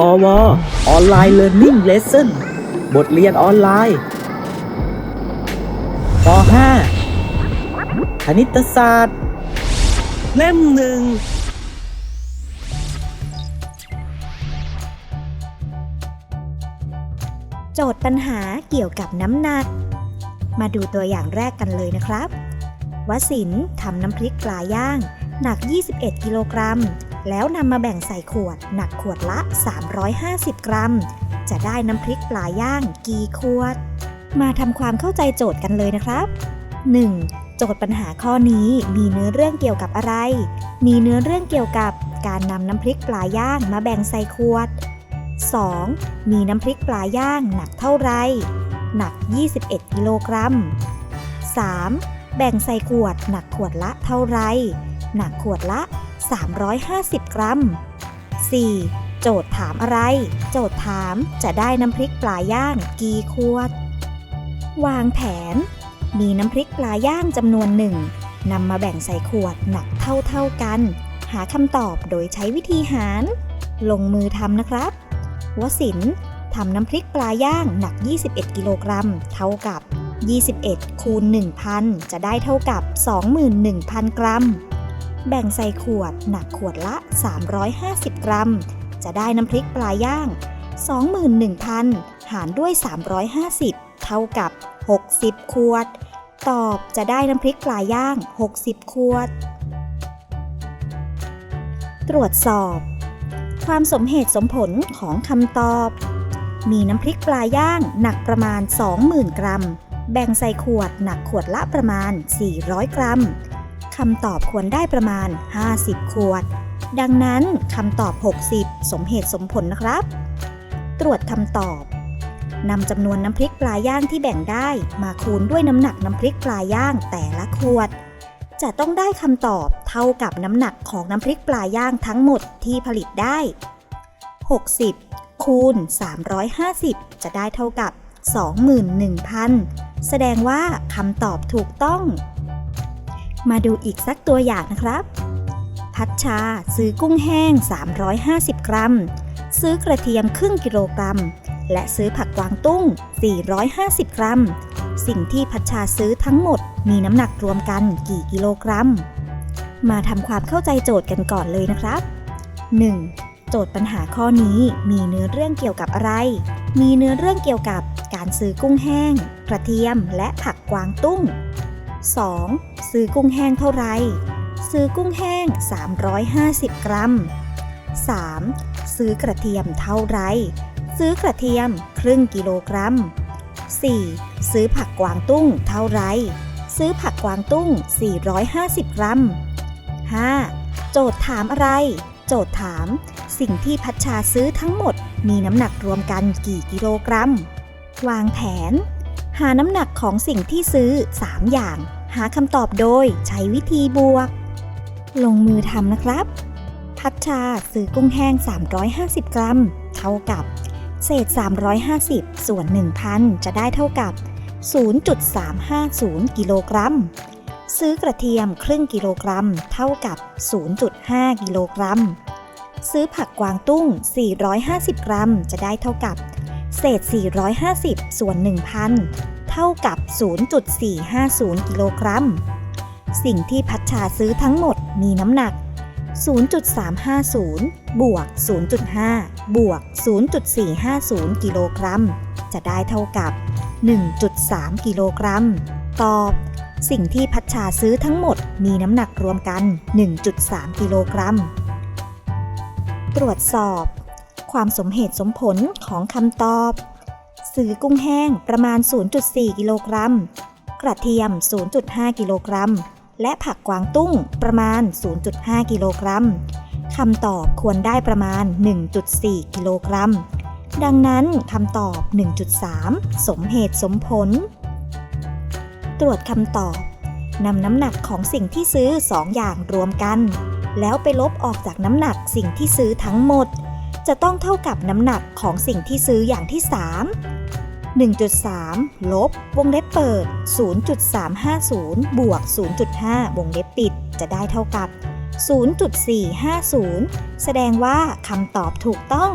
พอวออนไลน์เรียนรู้เลสเซ่นบทเรียนออนไลน์ป .5 คณิตศาสตร์ เล่มหนึ่งโจทย์ปัญหาเกี่ยวกับน้ำหนัก มาดูตัวอย่างแรกกันเลยนะครับ วสินทร์ทำน้ำพริกปลาย่าง หนัก 21 กิโลกรัม แล้วนำมาแบ่งใส่ขวด หนักขวดละ 350 กรัม จะได้น้ำพริกปลาย่างกี่ขวด มาทำความเข้าใจโจทย์กันเลยนะครับ 1. โจทย์ปัญหาข้อนี้มีเนื้อเรื่องเกี่ยวกับอะไร มีเนื้อเรื่องเกี่ยวกับการนำน้ำพริกปลาย่างมาแบ่งใส่ขวด 2. มีน้ำพริกปลาย่างหนักเท่าไร หนัก 21 กิโลกรัม 3. แบ่งใส่ขวดหนักขวดละเท่าไร หนักขวดละ 350 กรัม 4. โจทย์ถามอะไร โจทย์ถามจะได้น้ำพริกปลาย่างกี่ขวด วางแผน มีน้ำพริกปลาย่างจำนวนหนึ่งนำมาแบ่งใส่ขวดหนักเท่าๆกัน หาคำตอบโดยใช้วิธีหาร ลงมือทำนะครับวสินทำน้ำพริกปลาย่างหนัก 21 กิโลกรัม เท่ากับ 21 คูณ 1,000 จะได้เท่ากับ 21,000 กรัม แบ่งใส่ขวดหนักขวดละ 350 กรัม จะได้น้ำพริกปลาย่าง 21,000 หารด้วย 350 เท่ากับ 60 ขวด ตอบจะได้น้ำพริกปลาย่าง 60 ขวด ตรวจสอบ ความสมเหตุสมผลของคำตอบ มีน้ำพริกปลาย่างหนักประมาณ 20,000 กรัม แบ่งใส่ขวดหนักขวดละประมาณ 400 กรัม คำตอบควรได้ประมาณ 50 ขวด ดังนั้นคำตอบ 60 สมเหตุสมผลนะครับ ตรวจคำตอบนำจำนวนน้ำพริกปลาย่างที่แบ่งได้มาคูณด้วยน้ำหนักน้ำพริกปลาย่างแต่ละขวด จะต้องได้คำตอบเท่ากับน้ำหนักของน้ำพริกปลาย่างทั้งหมดที่ผลิตได้ 60 คูณ 350 จะได้เท่ากับ 21,000 แสดงว่าคำตอบถูกต้อง มาดูอีกสักตัวอย่างนะครับ พัชชาซื้อกุ้งแห้ง 350 กรัม ซื้อกระเทียมครึ่งกิโลกรัม และซื้อผักกวางตุ้ง 450 กรัม สิ่งที่พัชชาซื้อทั้งหมดมีน้ำหนักรวมกันกี่กิโลกรัม มาทำความเข้าใจโจทย์กันก่อนเลยนะครับ 1. โจทย์ปัญหาข้อนี้มีเนื้อเรื่องเกี่ยวกับอะไร มีเนื้อเรื่องเกี่ยวกับการซื้อกุ้งแห้ง กระเทียมและผักกวางตุ้ง 2. ซื้อกุ้งแห้งเท่าไร ซื้อกุ้งแห้ง 350 กรัม 3. ซื้อกระเทียมเท่าไร ซื้อกระเทียมครึ่งกิโลกรัม 4. ซื้อผักกวางตุ้งเท่าไร ซื้อผักกวางตุ้ง 450 กรัม 5. โจทย์ถามอะไร โจทย์ถาม สิ่งที่พัชชาซื้อทั้งหมดมีน้ำหนักรวมกันกี่กิโลกรัม วางแผน หาน้ำหนักของสิ่งที่ซื้อ 3 อย่าง หาคำตอบโดยใช้วิธีบวก ลงมือทำนะครับ พัชชาซื้อกุ้งแห้ง 350 กรัม เท่ากับ เศษ 350 ส่วน 1,000 จะได้เท่ากับ 0.350 กิโลกรัม ซื้อกระเทียมครึ่งกิโลกรัม เท่ากับ 0.5 กิโลกรัม ซื้อผักกวางตุ้ง 450 กรัม จะได้เท่ากับ ษ 450 ส่วน 1,000 เท่ากับ 0.450 กิโลกรัม สิ่งที่พัชชาซื้อทั้งหมดมีน้ำหนัก 0.350 บวก 0.5 บวก 0.450 กิโลกรัม จะได้เท่ากับ 1.3 กิโลกรัม ตอบ สิ่งที่พัชชาซื้อทั้งหมดมีน้ำหนักรวมกัน 1.3 กิโลกรัม ตรวจสอบ ความสมเหตุสมผลของคำตอบซื้อกุ้งแห้งประมาณ 0.4 กิโลกรัม กระเทียม 0.5 กิโลกรัม และผักกวางตุ้งประมาณ 0.5 กิโลกรัมคำตอบควรได้ประมาณ 1.4 กิโลกรัม ดังนั้นคำตอบ 1.3 สมเหตุสมผล ตรวจคำตอบนำน้ำหนักของสิ่งที่ซื้อ 2 อย่างรวมกัน แล้วไปลบออกจากน้ำหนักสิ่งที่ซื้อทั้งหมด จะต้องเท่ากับน้ำหนักของสิ่งที่ซื้ออย่างที่ 3 1.3 ลบ วงเล็บเปิด 0.350 บวก 0.5 วงเล็บปิด จะได้เท่ากับ 0.450 แสดงว่าคำตอบถูกต้อง